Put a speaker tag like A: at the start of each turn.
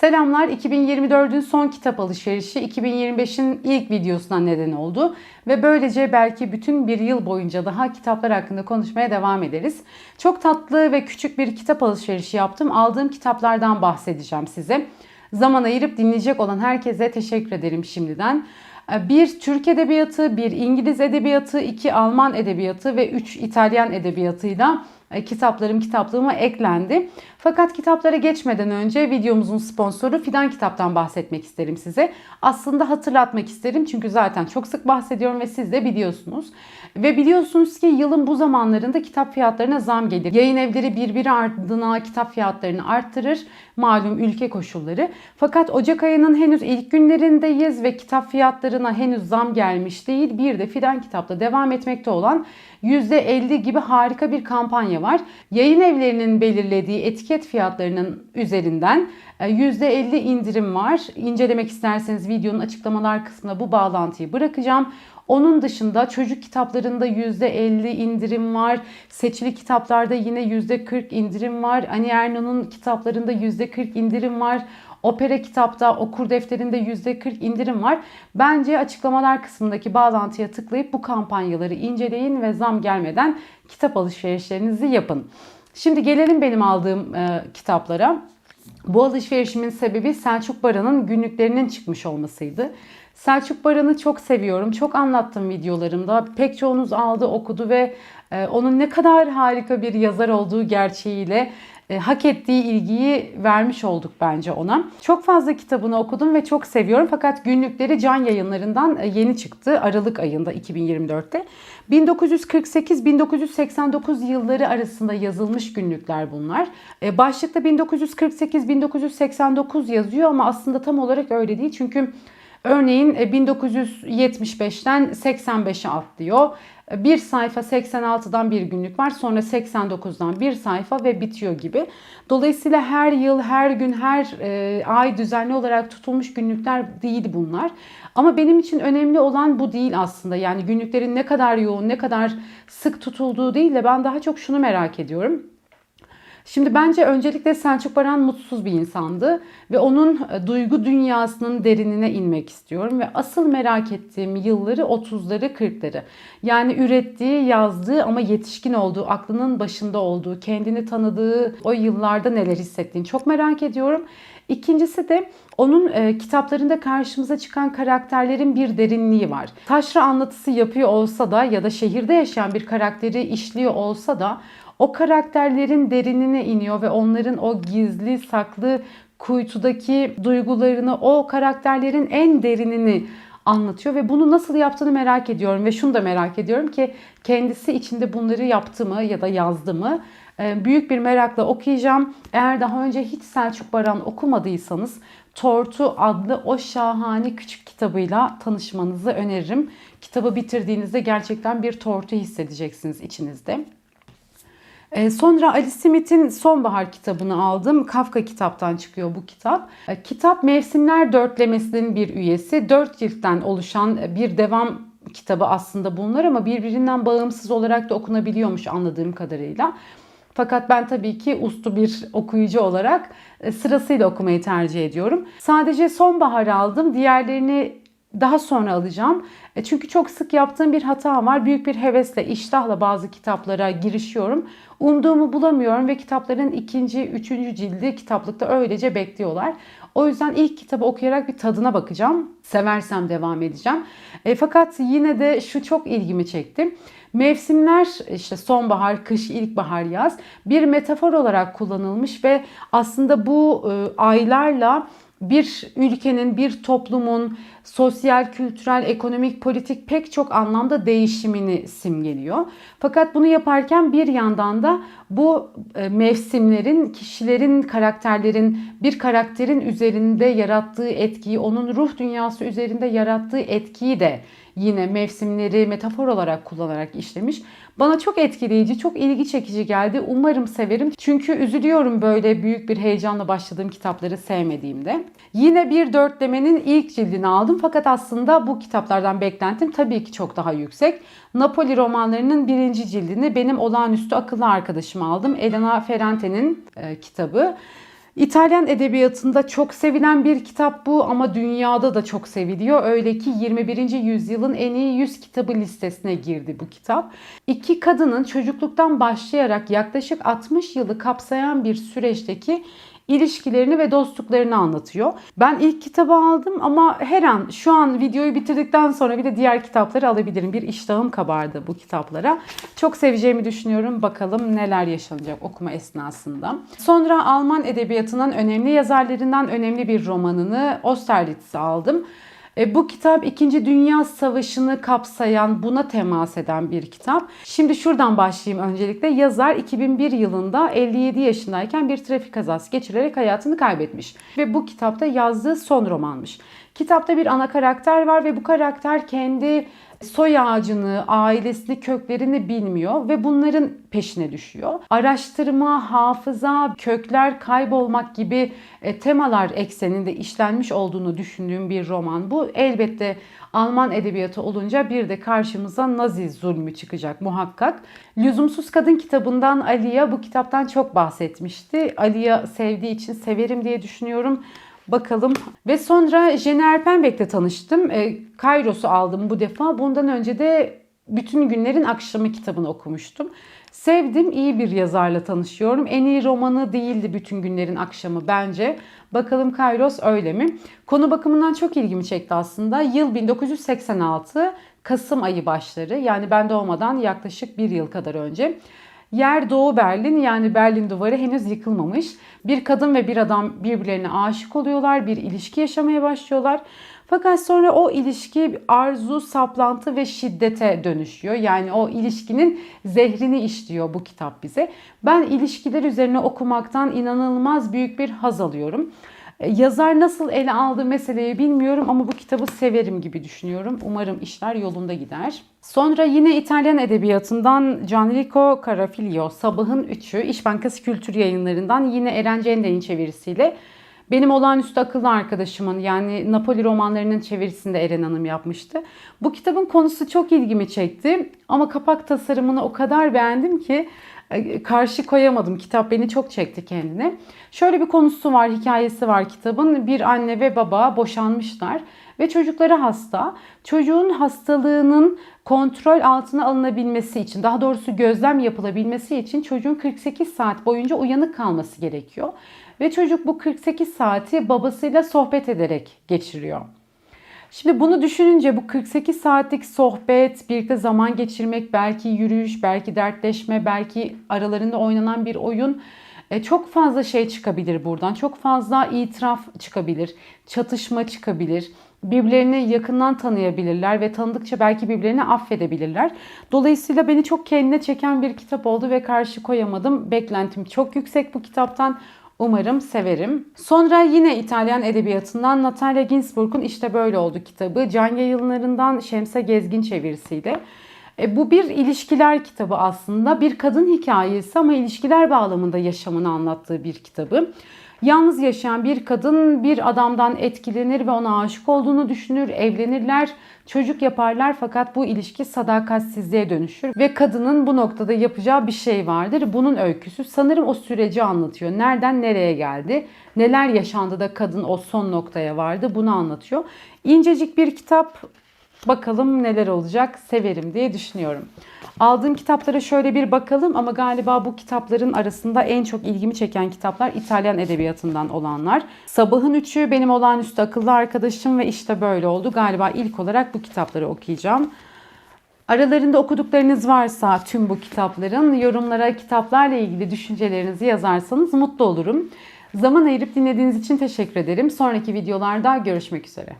A: Selamlar. 2024'ün son kitap alışverişi 2025'in ilk videosuna neden oldu. Ve böylece belki bütün bir yıl boyunca daha kitaplar hakkında konuşmaya devam ederiz. Çok tatlı ve küçük bir kitap alışverişi yaptım. Aldığım kitaplardan bahsedeceğim size. Zaman ayırıp dinleyecek olan herkese teşekkür ederim şimdiden. Bir Türk edebiyatı, bir İngiliz edebiyatı, iki Alman edebiyatı ve üç İtalyan edebiyatıyla e, kitaplarım kitaplığıma eklendi. Fakat kitaplara geçmeden önce videomuzun sponsoru Fidan Kitap'tan bahsetmek isterim size. Aslında hatırlatmak isterim çünkü zaten çok sık bahsediyorum ve siz de biliyorsunuz. Ve biliyorsunuz ki yılın bu zamanlarında kitap fiyatlarına zam gelir. Yayın evleri birbiri ardına kitap fiyatlarını arttırır. Malum ülke koşulları. Fakat Ocak ayının henüz ilk günlerindeyiz ve kitap fiyatlarına henüz zam gelmiş değil. Bir de Fidan Kitap'ta devam etmekte olan %50 gibi harika bir kampanya var. Yayın evlerinin belirlediği etiket fiyatlarının üzerinden %50 e, indirim var. İncelemek isterseniz videonun açıklamalar kısmına bu bağlantıyı bırakacağım. Onun dışında çocuk kitaplarında %50 indirim var. Seçili kitaplarda yine %40 indirim var. Ani Erno'nun kitaplarında %40 indirim var. Opera kitapta okur defterinde %40 indirim var. Bence açıklamalar kısmındaki bağlantıya tıklayıp bu kampanyaları inceleyin ve zam gelmeden kitap alışverişlerinizi yapın. Şimdi gelelim benim aldığım e, kitaplara. Bu alışverişimin sebebi Selçuk Baran'ın günlüklerinin çıkmış olmasıydı. Selçuk Baran'ı çok seviyorum. Çok anlattım videolarımda. Pek çoğunuz aldı, okudu ve e, onun ne kadar harika bir yazar olduğu gerçeğiyle e, hak ettiği ilgiyi vermiş olduk bence ona. Çok fazla kitabını okudum ve çok seviyorum fakat günlükleri Can Yayınları'ndan e, yeni çıktı Aralık ayında 2024'te. 1948-1989 yılları arasında yazılmış günlükler bunlar. E, başlıkta 1948-1989 yazıyor ama aslında tam olarak öyle değil çünkü Örneğin 1975'ten 85'e atlıyor. Bir sayfa 86'dan bir günlük var. Sonra 89'dan bir sayfa ve bitiyor gibi. Dolayısıyla her yıl, her gün, her e, ay düzenli olarak tutulmuş günlükler değil bunlar. Ama benim için önemli olan bu değil aslında. Yani günlüklerin ne kadar yoğun, ne kadar sık tutulduğu değil de ben daha çok şunu merak ediyorum. Şimdi bence öncelikle Selçuk Baran mutsuz bir insandı ve onun e, duygu dünyasının derinine inmek istiyorum ve asıl merak ettiğim yılları 30'ları 40'ları. Yani ürettiği, yazdığı ama yetişkin olduğu, aklının başında olduğu, kendini tanıdığı o yıllarda neler hissettiğini çok merak ediyorum. İkincisi de onun e, kitaplarında karşımıza çıkan karakterlerin bir derinliği var. Taşra anlatısı yapıyor olsa da ya da şehirde yaşayan bir karakteri işliyor olsa da o karakterlerin derinine iniyor ve onların o gizli saklı kuytudaki duygularını, o karakterlerin en derinini anlatıyor ve bunu nasıl yaptığını merak ediyorum ve şunu da merak ediyorum ki kendisi içinde bunları yaptı mı ya da yazdı mı? Ee, büyük bir merakla okuyacağım. Eğer daha önce hiç Selçuk Baran okumadıysanız Tortu adlı o şahane küçük kitabıyla tanışmanızı öneririm. Kitabı bitirdiğinizde gerçekten bir tortu hissedeceksiniz içinizde. Ee, sonra Ali Smith'in Sonbahar kitabını aldım. Kafka kitaptan çıkıyor bu kitap. Ee, kitap Mevsimler Dörtlemesi'nin bir üyesi. Dört ciltten oluşan bir devam kitabı aslında bunlar ama birbirinden bağımsız olarak da okunabiliyormuş anladığım kadarıyla. Fakat ben tabii ki uslu bir okuyucu olarak e, sırasıyla okumayı tercih ediyorum. Sadece sonbahar aldım. Diğerlerini daha sonra alacağım. E, çünkü çok sık yaptığım bir hata var. Büyük bir hevesle, iştahla bazı kitaplara girişiyorum. Umduğumu bulamıyorum ve kitapların ikinci, üçüncü cildi kitaplıkta öylece bekliyorlar. O yüzden ilk kitabı okuyarak bir tadına bakacağım. Seversem devam edeceğim. E, fakat yine de şu çok ilgimi çekti. Mevsimler işte sonbahar, kış, ilkbahar, yaz bir metafor olarak kullanılmış ve aslında bu e, aylarla bir ülkenin, bir toplumun sosyal, kültürel, ekonomik, politik pek çok anlamda değişimini simgeliyor. Fakat bunu yaparken bir yandan da bu e, mevsimlerin, kişilerin, karakterlerin, bir karakterin üzerinde yarattığı etkiyi, onun ruh dünyası üzerinde yarattığı etkiyi de yine mevsimleri metafor olarak kullanarak işlemiş. Bana çok etkileyici, çok ilgi çekici geldi. Umarım severim. Çünkü üzülüyorum böyle büyük bir heyecanla başladığım kitapları sevmediğimde. Yine bir dörtlemenin ilk cildini aldım fakat aslında bu kitaplardan beklentim tabii ki çok daha yüksek. Napoli romanlarının birinci cildini benim olağanüstü akıllı arkadaşım aldım. Elena Ferrante'nin e, kitabı. İtalyan edebiyatında çok sevilen bir kitap bu ama dünyada da çok seviliyor. Öyle ki 21. yüzyılın en iyi 100 kitabı listesine girdi bu kitap. İki kadının çocukluktan başlayarak yaklaşık 60 yılı kapsayan bir süreçteki ilişkilerini ve dostluklarını anlatıyor. Ben ilk kitabı aldım ama her an şu an videoyu bitirdikten sonra bir de diğer kitapları alabilirim. Bir iştahım kabardı bu kitaplara. Çok seveceğimi düşünüyorum. Bakalım neler yaşanacak okuma esnasında. Sonra Alman edebiyatının önemli yazarlarından önemli bir romanını Austerlitz'i aldım. E, bu kitap 2. Dünya Savaşı'nı kapsayan, buna temas eden bir kitap. Şimdi şuradan başlayayım öncelikle. Yazar 2001 yılında 57 yaşındayken bir trafik kazası geçirerek hayatını kaybetmiş. Ve bu kitapta yazdığı son romanmış. Kitapta bir ana karakter var ve bu karakter kendi soy ağacını, ailesini, köklerini bilmiyor ve bunların peşine düşüyor. Araştırma, hafıza, kökler kaybolmak gibi e, temalar ekseninde işlenmiş olduğunu düşündüğüm bir roman bu. Elbette Alman edebiyatı olunca bir de karşımıza Nazi zulmü çıkacak muhakkak. Lüzumsuz Kadın kitabından Aliya bu kitaptan çok bahsetmişti. Aliya sevdiği için severim diye düşünüyorum. Bakalım. Ve sonra Jener Pembek'le tanıştım. E, Kairos'u aldım bu defa. Bundan önce de Bütün Günlerin Akşamı kitabını okumuştum. Sevdim, iyi bir yazarla tanışıyorum. En iyi romanı değildi Bütün Günlerin Akşamı bence. Bakalım Kairos öyle mi? Konu bakımından çok ilgimi çekti aslında. Yıl 1986, Kasım ayı başları. Yani ben doğmadan yaklaşık bir yıl kadar önce. Yer Doğu Berlin yani Berlin duvarı henüz yıkılmamış. Bir kadın ve bir adam birbirlerine aşık oluyorlar, bir ilişki yaşamaya başlıyorlar. Fakat sonra o ilişki arzu, saplantı ve şiddete dönüşüyor. Yani o ilişkinin zehrini işliyor bu kitap bize. Ben ilişkiler üzerine okumaktan inanılmaz büyük bir haz alıyorum. Yazar nasıl ele aldı meseleyi bilmiyorum ama bu kitabı severim gibi düşünüyorum. Umarım işler yolunda gider. Sonra yine İtalyan edebiyatından Gianrico Carafiglio, Sabahın Üçü, İş Bankası Kültür Yayınlarından yine Eren Cenden'in çevirisiyle benim olağanüstü akıllı arkadaşımın yani Napoli romanlarının çevirisinde Eren Hanım yapmıştı. Bu kitabın konusu çok ilgimi çekti ama kapak tasarımını o kadar beğendim ki e, karşı koyamadım. Kitap beni çok çekti kendine. Şöyle bir konusu var, hikayesi var kitabın. Bir anne ve baba boşanmışlar ve çocukları hasta. Çocuğun hastalığının kontrol altına alınabilmesi için, daha doğrusu gözlem yapılabilmesi için çocuğun 48 saat boyunca uyanık kalması gerekiyor. Ve çocuk bu 48 saati babasıyla sohbet ederek geçiriyor. Şimdi bunu düşününce bu 48 saatlik sohbet, birlikte zaman geçirmek, belki yürüyüş, belki dertleşme, belki aralarında oynanan bir oyun e, çok fazla şey çıkabilir buradan. Çok fazla itiraf çıkabilir, çatışma çıkabilir. Birbirlerini yakından tanıyabilirler ve tanıdıkça belki birbirlerini affedebilirler. Dolayısıyla beni çok kendine çeken bir kitap oldu ve karşı koyamadım. Beklentim çok yüksek bu kitaptan. Umarım severim. Sonra yine İtalyan edebiyatından Natalia Ginsburg'un İşte Böyle Oldu kitabı. Can Yayınları'ndan Şemse Gezgin çevirisiyle. E, bu bir ilişkiler kitabı aslında. Bir kadın hikayesi ama ilişkiler bağlamında yaşamını anlattığı bir kitabı. Yalnız yaşayan bir kadın bir adamdan etkilenir ve ona aşık olduğunu düşünür, evlenirler, çocuk yaparlar fakat bu ilişki sadakatsizliğe dönüşür ve kadının bu noktada yapacağı bir şey vardır. Bunun öyküsü sanırım o süreci anlatıyor. Nereden nereye geldi? Neler yaşandı da kadın o son noktaya vardı? Bunu anlatıyor. İncecik bir kitap. Bakalım neler olacak. Severim diye düşünüyorum. Aldığım kitaplara şöyle bir bakalım ama galiba bu kitapların arasında en çok ilgimi çeken kitaplar İtalyan edebiyatından olanlar. Sabahın Üçü benim olağanüstü akıllı arkadaşım ve işte böyle oldu. Galiba ilk olarak bu kitapları okuyacağım. Aralarında okuduklarınız varsa tüm bu kitapların yorumlara kitaplarla ilgili düşüncelerinizi yazarsanız mutlu olurum. Zaman ayırıp dinlediğiniz için teşekkür ederim. Sonraki videolarda görüşmek üzere.